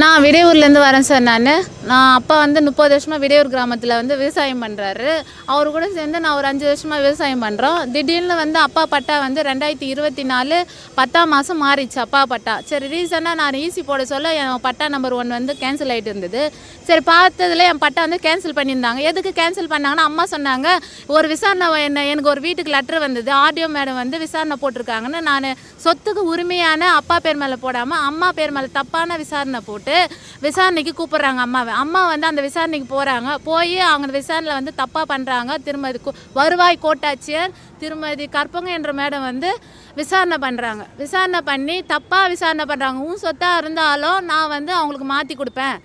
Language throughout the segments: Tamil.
நான் விடையூர்லேருந்து வரேன் சார் நான். நான் அப்பா வந்து முப்பது வருஷமாக விடையூர் கிராமத்தில் வந்து விவசாயம் பண்ணுறாரு அவர் கூட சேர்ந்து நான் ஒரு அஞ்சு வருஷமாக விவசாயம் பண்ணுறோம் திடீர்னு வந்து அப்பா பட்டா வந்து ரெண்டாயிரத்தி இருபத்தி நாலு பத்தாம் மாதம் மாறிச்சு அப்பா பட்டா. சரி ரீசெண்டாக நான் ஈசி போட சொல்ல என் பட்டா நம்பர் ஒன் வந்து கேன்சல் ஆகிட்டு இருந்தது. சரி பார்த்ததுல என் பட்டா வந்து கேன்சல் பண்ணியிருந்தாங்க. எதுக்கு கேன்சல் பண்ணாங்கன்னா அம்மா சொன்னாங்க. ஒரு விசாரணை என்ன எனக்கு ஒரு வீட்டுக்கு லெட்டர் வந்தது. ஆடியோ மேடம் வந்து விசாரணை போட்டிருக்காங்கன்னு நான் சொத்துக்கு உரிமையான அப்பா பேர் மேலே போடாமல் அம்மா பேர் மேலே தப்பான விசாரணை போட்டு விசாரணைக்கு கூப்பிட்றாங்க அம்மாவை. அம்மா வந்து அந்த விசாரணைக்கு போகிறாங்க போய் அவங்க விசாரணையில் வந்து தப்பாக பண்ணுறாங்க திருமதி வருவாய் கோட்டாட்சியர் திருமதி கற்பங்க என்ற மேடம் வந்து விசாரணை பண்ணுறாங்க விசாரணை பண்ணி தப்பாக விசாரணை பண்ணுறாங்க உன் சொத்தாக இருந்தாலும் நான் வந்து அவங்களுக்கு மாற்றி கொடுப்பேன்.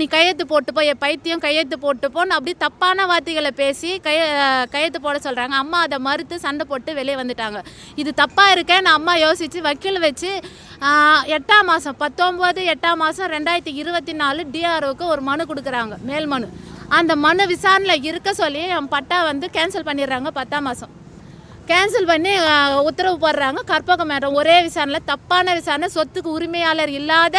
நீ கையெழுத்து போட்டுப்போ என் பைத்தியம் கையெழுத்து போட்டுப்போன்னு அப்படி தப்பான வார்த்தைகளை பேசி கைய கையெழுத்து போட சொல்கிறாங்க அம்மா அதை மறுத்து சண்டை போட்டு வெளியே வந்துட்டாங்க. இது தப்பாக இருக்கேன்னு அம்மா யோசித்து வக்கீல் வச்சு எட்டாம் மாதம் பத்தொம்போது எட்டாம் மாதம் ரெண்டாயிரத்தி இருபத்தி நாலு டிஆர்ஓக்கு ஒரு மனு கொடுக்குறாங்க. மேல் மனு. அந்த மனு விசாரணையில் இருக்க சொல்லி என் பட்டா வந்து கேன்சல் பண்ணிடுறாங்க பத்தாம் மாதம் கேன்சல் பண்ணி உத்தரவு போடுறாங்க. கற்பகம் மேடம் ஒரே விசாரணையில் தப்பான விசாரணை சொத்துக்கு உரிமையாளர் இல்லாத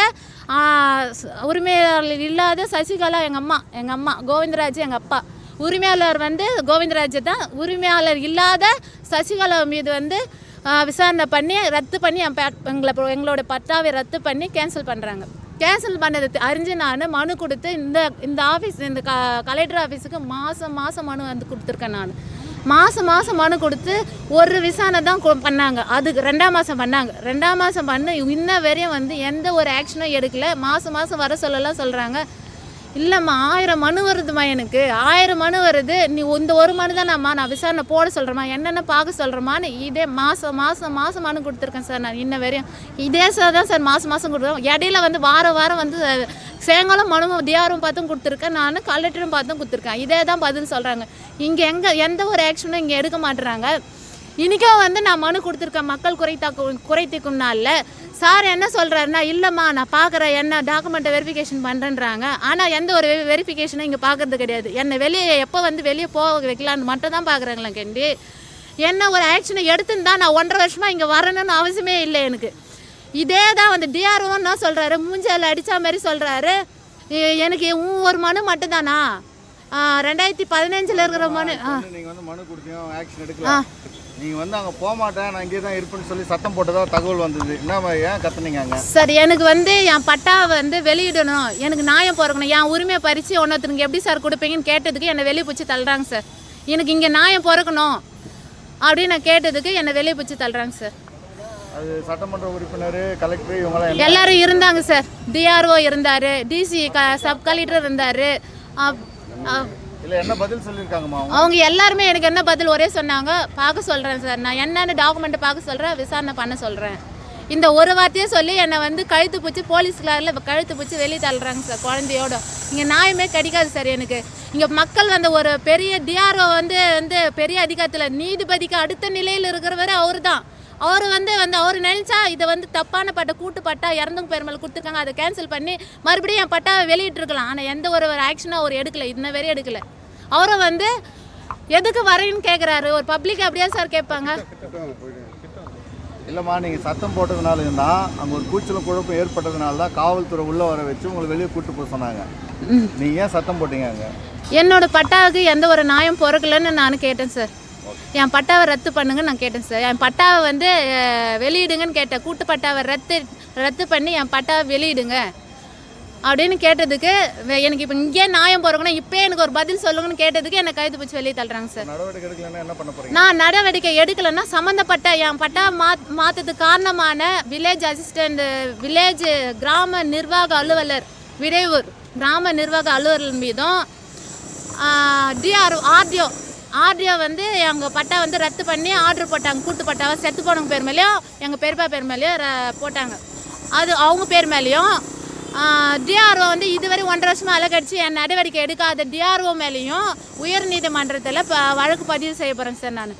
உரிமையாளர் இல்லாத சசிகலா எங்கள் அம்மா எங்கள் அம்மா கோவிந்தராஜ் எங்கள் அப்பா. உரிமையாளர் வந்து கோவிந்தராஜ் தான். உரிமையாளர் இல்லாத சசிகலா மீது வந்து விசாரணை பண்ணி ரத்து பண்ணி என் எங்களை எங்களோட பட்டாவை ரத்து பண்ணி கேன்சல் பண்ணுறாங்க கேன்சல் பண்ணது அறிஞ்சு நான் மனு கொடுத்து இந்த இந்த ஆஃபீஸ் இந்த க கலெக்டர் ஆஃபீஸுக்கு மாதம் மாதம் மனு வந்து கொடுத்துருக்கேன் நான். மாதம் மாதம் மனு கொடுத்து ஒரு விசாரணை தான் கொ- பண்ணாங்க. அதுக்கு ரெண்டாம் மாதம் பண்ணாங்க. ரெண்டாம் மாதம் பண்ண இன்ன வரையும் வந்து எந்த ஒரு ஆக்ஷனும் எடுக்கல. மாதம் மாதம் வர சொல்லலாம் சொல்கிறாங்க இல்லைம்மா ஆயிரம் மனு வருதுமா எனக்கு. ஆயிரம் மனு வருது. நீ இந்த ஒரு மனு தானம்மா நான் விசாரணை போட சொல்கிறேம்மா என்னென்ன பார்க்க சொல்கிறேம்மான்னு இதே மாதம் மாதம் மாதம் மனு கொடுத்துருக்கேன் சார் நான் இன்ன வரையும். இதே சார் தான் சார் மாதம் மாதம் கொடுத்துருக்கோம் இடையில வந்து வாரம் வாரம் வந்து சேங்கலும் மனுவும் டிஆரும் பார்த்தும் கொடுத்துருக்கேன். நான் கலெக்டரும் பார்த்தும் கொடுத்துருக்கேன். இதே தான் பதில் சொல்கிறாங்க இங்கே எங்கே எந்த ஒரு ஆக்ஷனும் இங்கே எடுக்க மாட்டுறாங்க இன்றைக்கும் வந்து நான் மனு கொடுத்துருக்கேன் மக்கள் குறைத்தாக்கும் குறைத்திக்கும் நாளில் சார் என்ன சொல்கிறாருன்னா இல்லைம்மா நான் பார்க்குறேன். என்ன டாக்குமெண்ட்டை வெரிஃபிகேஷன் பண்ணுறேன்றாங்க ஆனால் எந்த ஒரு வெரிஃபிகேஷனும் இங்கே பார்க்கறது கிடையாது. என்னை வெளியே எப்போ வந்து வெளியே போக வைக்கலான்னு மட்டும் தான் பார்க்குறாங்களா கேண்டி. என்ன ஒரு ஆக்ஷனை எடுத்துன்னு தான் நான் ஒன்றரை வருஷமாக இங்கே வரணும்னு அவசியமே இல்லை எனக்கு. இதே தான் வந்து டிஆர்ஓ என்ன சொல்கிறாரு மூஞ்சால அடித்த மாதிரி சொல்கிறாரு எனக்கு ஒரு மனு மட்டும்தானா? ரெண்டாயிரத்தி பதினஞ்சில் இருக்கிற மனு ஆ. வந்து மனு கொடுத்தீங்க ஆக்ஷன் எடுக்கல நீங்க வந்து அங்க போக மாட்டேன் நான் இங்கே தான் இருப்பேன்னு சொல்லி சத்தம் போட்டதா தகவல் வந்தது. என்ன ஏன் கத்துனீங்க அங்க? சார் எனக்கு வந்து என் பட்டாவை வந்து வெளியிடணும். எனக்கு நியாயம் பிறக்கணும். என் உரிமையை பறித்து ஒன்றொருத்தருக்கு எப்படி சார் கொடுப்பீங்கன்னு கேட்டதுக்கு என்னை வெளியே பிடிச்சி தள்ளுறாங்க சார். எனக்கு இங்கே நியாயம் பிறக்கணும் அப்படின்னு நான் கேட்டதுக்கு என்னை வெளியே பிடிச்சி தள்ளுறாங்க சார். அது சட்டமன்ற உறுப்பினர் கலெக்டர் இவங்களாம் எல்லாரும். இருந்தாங்க சார். டிஆர்ஓ இருந்தார் டிசி க சப் கலெக்டர் இருந்தார். இல்ல என்ன பதில் சொல்லியிருக்காங்கம்மா அவங்க? எல்லாருமே எனக்கு என்ன பதில் ஒரே சொன்னாங்க பார்க்க சொல்கிறேன் சார். நான் என்னென்ன டாக்குமெண்ட்டை பார்க்க சொல்கிறேன் விசாரணை பண்ண சொல்கிறேன் இந்த ஒரு வார்த்தையே சொல்லி என்னை வந்து கழுத்து பிடிச்சி போலீஸ் கிளாரில் கழுத்து பிடிச்சி வெளியே தள்ளுறாங்க சார் குழந்தையோட. இங்கே நியாயமே கிடைக்காது சார் எனக்கு. இங்கே மக்கள் வந்து ஒரு பெரிய டிஆர்ஓ வந்து வந்து பெரிய அதிகாரத்தில் நீதிபதிக்கு அடுத்த நிலையில் இருக்கிறவர் அவர் தான் அவர் வந்து வந்து அவர் நினைச்சா இதை வந்து தப்பான பட்டா கூட்டு பட்டா இறந்தவங்க பெருமாள் கொடுத்துருக்காங்க. அதை கேன்சல் பண்ணி மறுபடியும் என் பட்டாவை வெளியிட்டிருக்கலாம். ஆனால் எந்த ஒரு ஒரு ஆக்ஷனும் அவர் எடுக்கல. இன்ன வரையும் எடுக்கல. அவரை வந்து எதுக்கு வரேன்னு கேட்குறாரு ஒரு பப்ளிக் அப்படியே சார் கேட்பாங்க. இல்லம்மா நீங்க சத்தம் போட்டதுனால தான் அங்க ஒரு கூச்சலும் குழப்பம் ஏற்பட்டதுனால தான் காவல்துறை உள்ள வர வச்சு உங்களை வெளியே கூட்டு போக சொன்னாங்க. நீங்க ஏன் சத்தம் போட்டீங்க அங்க? என்னோட பட்டாவுக்கு எந்த ஒரு நியாயம் பிறக்கலன்னு நான் கேட்டேன் சார் என் பட்டாவை ரத்து பண்ணுங்கன்னு நான் கேட்டேன் சார். என் பட்டாவை வந்து வெளியிடுங்கன்னு கேட்டேன் கூட்டு பட்டாவை ரத்து ரத்து பண்ணி என் பட்டாவை வெளியிடுங்க அப்படின்னு கேட்டதுக்கு எனக்கு இப்போ இங்கேயே நியாயம் பிறக்கணும் இப்போ எனக்கு ஒரு பதில் சொல்லுங்கன்னு கேட்டதுக்கு என்னை கைது பிடிச்சி வெளியே தள்ளுறாங்க சார். நான் நடவடிக்கை எடுக்கலைன்னா சம்மந்தப்பட்ட என் பட்டா மாத் மாற்றதுக்கு காரணமான வில்லேஜ் அசிஸ்டண்ட் வில்லேஜ் கிராம நிர்வாக அலுவலர் விரைவூர் கிராம நிர்வாக அலுவலர் மீதும் டிஆர் ஆர்டிஓ ஆர்டிஓ வந்து எங்கள் பட்டா வந்து ரத்து பண்ணி ஆர்டர் போட்டாங்க. கூட்டு பட்டாவை? செத்து போனவங்க பேர் மேலேயும் எங்கள் பெரியப்பா பேர் மேலேயும் ர- போட்டாங்க. அது அவங்க பேர் மேலேயும் டிஆர்ஓ வந்து இதுவரை ஒன்றரை வருஷமாக அலக்கடிச்சு என் நடவடிக்கை எடுக்காத டிஆர்ஓ மேலேயும் உயர் நீதிமன்றத்தில் வழக்கு பதிவு செய்ய போகிறேங்க சார் நான்.